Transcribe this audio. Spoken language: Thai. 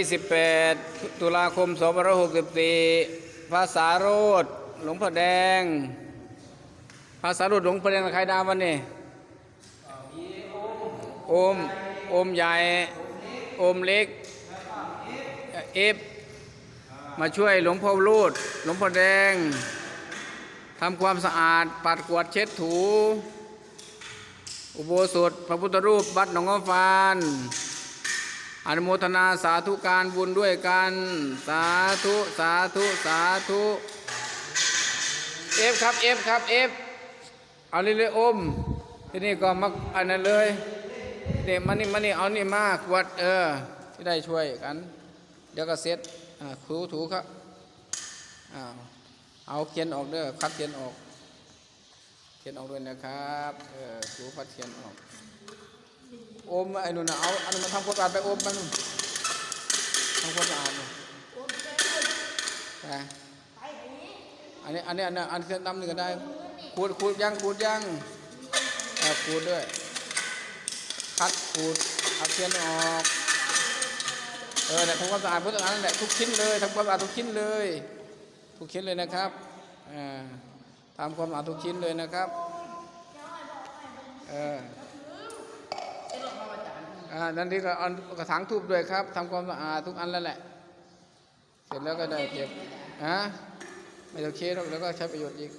28 ตุลาคม2564ภาษาโรดหลวงพ่อแดง ภาษาโรดหลวงพ่อแดงใครดาววันนี้โอมโอมใหญ่โอมเล็กเอฟมาช่วยหลวงพ่อรูดหลวงพ่อแดงทำความสะอาด ปัดกวาดเช็ดถู อุโบสถพระพุทธรูป วัดหนองอ้อฟาน อนุโมทนาสาธุการบุญด้วยกัน สาธุสาธุสาธุเอฟครับเอฟครับเอฟเอาเรื่อยๆอมที่นี่ก็มักอันนั้นเลยเด็กมานี่มานี่เอานี่มากวัดเออที่ได้ช่วยกัน เดี๋ยวก็เสร็จอ่าถูถูครับอ้าวเอาเขียนออกเด้อคัดเขียนออก เขียนออกด้วยนะครับเออถูพัดเขียนออก อมไอ้นู่นน่ะเอาอันนั้นมาทำความสะอาดไปโอมมันทำความสะอาดเลยไปอันนี้อันนี้อันนี้อันนี้ดำหนึ่งก็ได้ขูดขูดยังขูดยังเออขูดด้วย คัดขูดเอาเขียนออกเออเนี่ยทำความสะอาดพุทธอันนั่นแหละทุกชิ้นเลยทำความสะอาดทุกชิ้นเลย ทุกชิ้นเลยนะครับอ่าทำความสะอาดทุกชิ้นเลยนะครับเอออ่า นั่นที่ก็เอากระถางทูบด้วยครับทำความสะอาดทุกอันแล้วแหละ เสร็จแล้วก็ได้เก็บฮะไม่ต้องเคหรอกแล้วก็ใช้ประโยชน์อีก